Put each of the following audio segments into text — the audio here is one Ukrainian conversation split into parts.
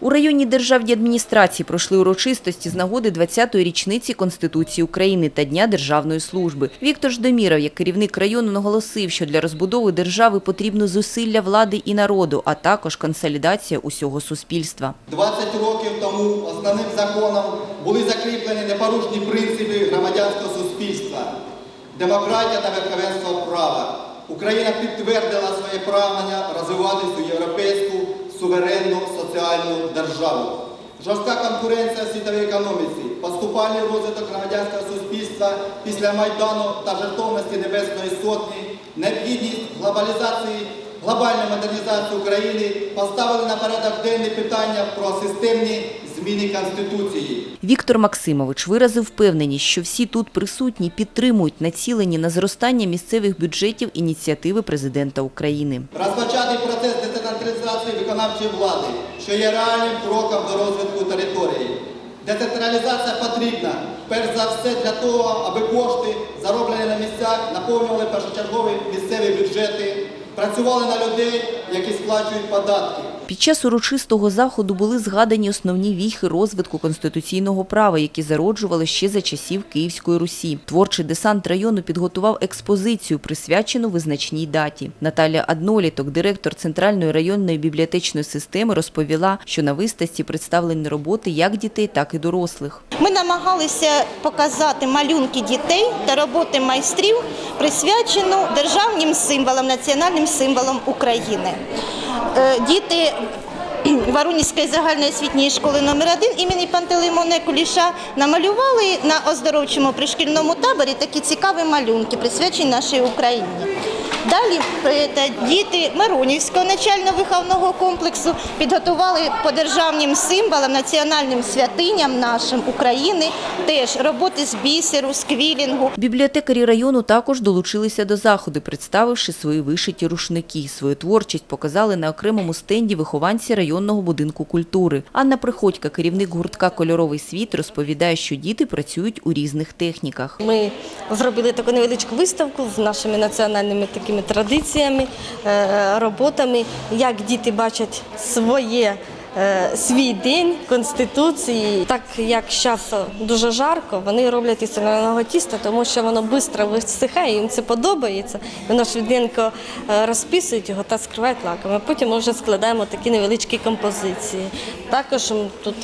У районній державній адміністрації пройшли урочистості з нагоди 20-ї річниці Конституції України та Дня державної служби. Віктор Ждоміров, як керівник району, наголосив, що для розбудови держави потрібно зусилля влади і народу, а також консолідація усього суспільства. 20 років тому основним законом були закріплені непорушні принципи громадянського суспільства, демократія та верховенство права. Україна підтвердила своє прагнення розвиватися у європейську суверенну соціальну державу. Жорстка конкуренція в світовій економіці, поступальний розвиток громадянського суспільства після Майдану та жертовності Небесної Сотні, необхідність глобалізації глобальної модернізації України поставили на порядок денний питання про системні зміни Конституції. Віктор Максимович виразив впевненість, що всі тут присутні підтримують націлені на зростання місцевих бюджетів ініціативи президента України. Розпочатий процес децентралізації виконавчої влади, що є реальним кроком до розвитку території. Децентралізація потрібна, перш за все, для того, аби кошти, зароблені на місцях, наповнювали першочергові місцеві бюджети, працювали на людей, які сплачують податки. Під час урочистого заходу були згадані основні віхи розвитку конституційного права, які зароджували ще за часів Київської Русі. Творчий десант району підготував експозицію, присвячену визначній даті. Наталя Адноліток, директор Центральної районної бібліотечної системи, розповіла, що на виставці представлені роботи як дітей, так і дорослих. Ми намагалися показати малюнки дітей та роботи майстрів, присвячену державним символам, національним символам України. Е, Діти Варунівської загальної освітньої школи номер 1 імені Пантелеймона Куліша намалювали на оздоровчому пришкільному таборі такі цікаві малюнки, присвячені нашій Україні. Далі е, діти Миронівського начально-виховного комплексу підготували по державним символам, національним святиням нашим України теж роботи з бісеру, з квілінгу. Бібліотекарі району також долучилися до заходу, представивши свої вишиті рушники. Свою творчість показали на окремому стенді вихованці районного будинку культури. Анна Приходька, керівник гуртка Кольоровий світ, розповідає, що діти працюють у різних техніках. Ми зробили таку невеличку виставку з нашими національними такими традиціями, е, роботами, як діти бачать своє. Е, Свій день конституції, так як зараз дуже жарко, вони роблять із соляного тіста, тому що воно швидко висихає, їм це подобається. Воно швиденько е, розписують його та скривають лаком. А потім ми вже складаємо такі невеличкі композиції. Також тут,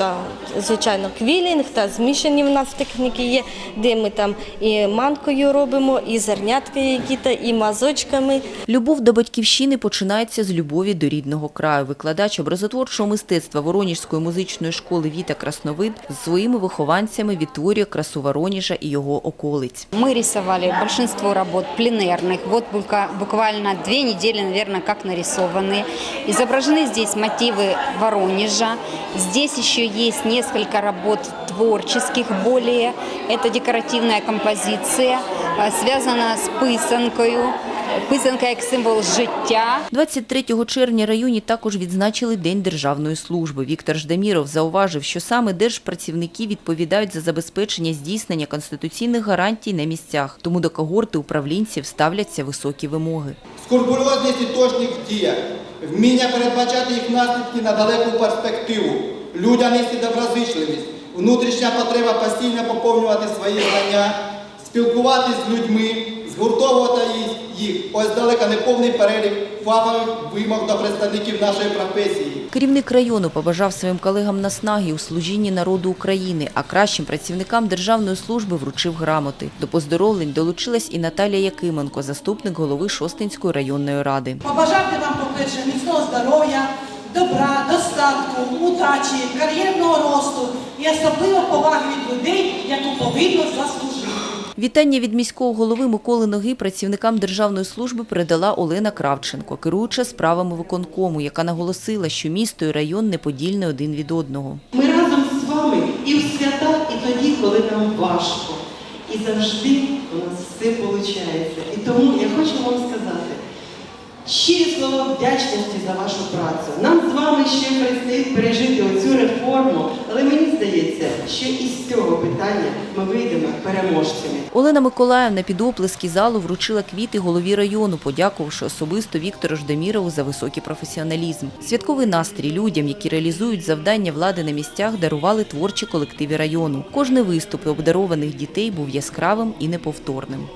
звичайно, квілінг та змішані в нас техніки є, де ми там і манкою робимо, і зернятки які-то, і мазочками. Любов до батьківщини починається з любові до рідного краю. Викладач образотворчого мистецтва Воронежської музичної школи Віта Красновид з своїми вихованцями відтворює красу Воронежа і його околиць. Мы рисовали большинство работ пленерных. Вот булька- буквально две недели, наверное, как нарисованные. Изображены здесь мотивы Воронежа. Здесь еще есть несколько работ творческих более. Это декоративная композиция, э, связана с писанкою. Писанка як символ життя. 23 червня районі також відзначили День державної служби. Віктор Ждаміров зауважив, що саме держпрацівники відповідають за забезпечення здійснення конституційних гарантій на місцях, тому до когорти управлінців ставляться високі вимоги. Скрупульозність і точність в діях, вміння передбачати їх наслідки на далеку перспективу, людяність і доброзичливість, внутрішня потреба постійно поповнювати свої знання, спілкуватись з людьми, згуртовувати їх- їх. Ось далеко не повний перелік фахових вимог до представників нашої професії. Керівник району побажав своїм колегам наснаги у служінні народу України, а кращим працівникам державної служби вручив грамоти. До поздоровлень долучилась і Наталія Якименко, заступник голови Шостинської районної ради. Побажати вам, по-перше, міцного здоров'я, добра, достатку, удачі, кар'єрного росту і особливо поваги від людей, яку повинно заслужити. Вітання від міського голови Миколи Ноги працівникам державної служби передала Олена Кравченко, керуюча справами виконкому, яка наголосила, що місто і район неподільне один від одного. Ми разом з вами і в свята, і тоді, коли нам важко. І завжди у нас все виходить. І тому я хочу вам сказати щирі слова вдячності за вашу працю. Нам з вами ще предстоїть пережити оцю реформу, але мені здається, що із цього питання ми вийдемо переможцями. Олена Миколаївна під оплески залу вручила квіти голові району, подякувавши особисто Віктору Ждемірову за високий професіоналізм. Святковий настрій людям, які реалізують завдання влади на місцях, дарували творчі колективи району. Кожний виступ обдарованих дітей був яскравим і неповторним.